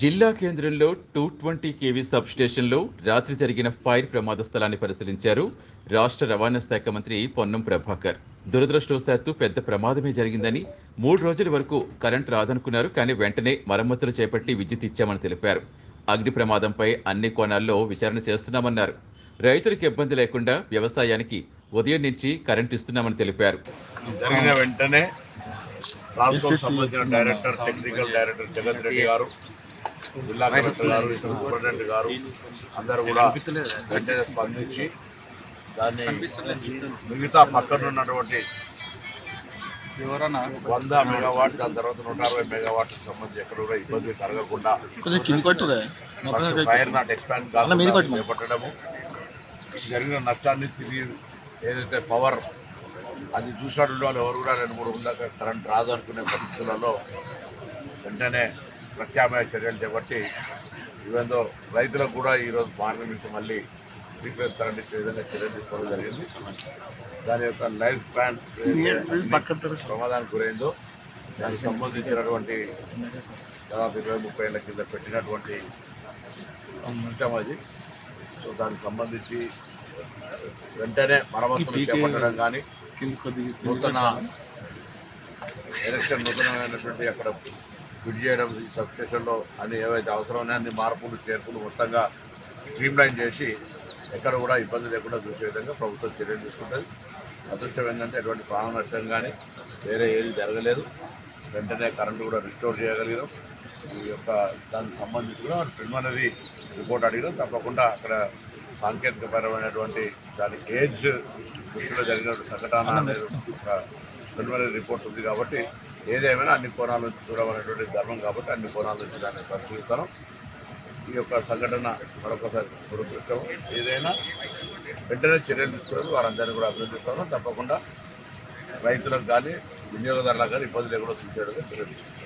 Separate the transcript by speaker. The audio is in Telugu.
Speaker 1: జిల్లా కేంద్రంలో టూ ట్వంటీ కేవీ సబ్స్టేషన్లో రాత్రి జరిగిన ఫైర్ ప్రమాద స్థలాన్ని పరిశీలించారు రాష్ట్ర రవాణా శాఖ మంత్రి పొన్నం ప్రభాకర్. దురదృష్టవశాత్తు పెద్ద ప్రమాదమే జరిగిందని మూడు రోజుల వరకు కరెంట్ రాదనుకున్నారు కానీ వెంటనే మరమ్మతులు చేపట్టి విద్యుత్ ఇచ్చామని తెలిపారు. అగ్ని ప్రమాదంపై అన్ని కోణాల్లో విచారణ చేస్తున్నామన్నారు. రైతులకు ఇబ్బంది లేకుండా వ్యవసాయానికి ఉదయం నుంచి కరెంట్ ఇస్తున్నామని తెలిపారు.
Speaker 2: జరిగిన వెంటనే director technical director Jagan Reddy garu జిల్లా కలెక్టర్ గారు సూపరింటెండెంట్ గారు అందరూ కూడా వెంటనే స్పందించి దాన్ని మిగతా పక్కన ఉన్నటువంటి వంద మెగావాట్ దాని తర్వాత నూట అరవై మెగావాట్ సంబంధించి ఎక్కడ కూడా ఇబ్బంది కలగకుండా ఫైర్ నాట్ ఎక్స్పాండ్. చేపట్టడము. జరిగిన నష్టాన్ని తిరిగి ఏదైతే పవర్ అది చూసినటువంటి వాళ్ళు ఎవరు కూడా రెండు మూడు రోజుల దాకా కరెంట్ రాదు అనుకునే పరిస్థితులలో వెంటనే ప్రత్యామ్నాయ చర్యలు చేపట్టి ఈవెందో రైతులకు కూడా ఈరోజు మార్నింగ్ నుంచి మళ్ళీ కరెంట్ ఇచ్చే విధంగా చర్యలు తీసుకోవడం జరిగింది. దాని యొక్క లైఫ్ స్పాన్
Speaker 3: సరే
Speaker 2: ప్రమాదానికి గురైందో దానికి సంబంధించినటువంటి దాదాపు ఇరవై ముప్పై ఏళ్ళ కింద పెట్టినటువంటి సిస్టమ్ అది సో దానికి సంబంధించి వెంటనే మరమ్మతులు చేపట్టడం కానీ నూతన ఎలక్షన్ నూతనమైనటువంటి అక్కడ ఫిట్ చేయడం ఈ సబ్స్టేషన్లో అన్ని ఏవైతే అవసరమైన అన్ని మార్పులు చేర్పులు మొత్తంగా స్ట్రీమ్లైన్ చేసి ఎక్కడ కూడా ఇబ్బంది లేకుండా చూసే విధంగా ప్రభుత్వం చర్యలు తీసుకుంటుంది. అదృష్టం ఏంటంటే ఎటువంటి ప్రాణ నష్టం కానీ వేరే ఏది జరగలేదు. వెంటనే కరెంటు కూడా రిస్టోర్ చేయగలిగినాం ఈ యొక్క దానికి సంబంధించి కూడా ప్రిలిమినరీ రిపోర్ట్ అడిగినాం తప్పకుండా అక్కడ సాంకేతికపరమైనటువంటి దాని ఏజ్ దృష్టిలో జరిగిన సంఘటన అనేది ప్రిలిమినరీ రిపోర్ట్ ఉంది కాబట్టి ఏదేమైనా అన్ని కోణాల నుంచి చూడమనేటువంటి ధర్మం కాబట్టి అన్ని కోణాల నుంచి దాన్ని పరిశీలిస్తాను. ఈ యొక్క సంఘటన మరొకసారి దురదృష్టం. ఏదైనా వెంటనే చర్యలు తీసుకుని వారందరినీ కూడా అభినందిస్తాను. తప్పకుండా రైతులకు కానీ వినియోగదారులకు కానీ ఇబ్బంది లేకుండా చూసేయడానికి చర్యలు తీసుకుంటాం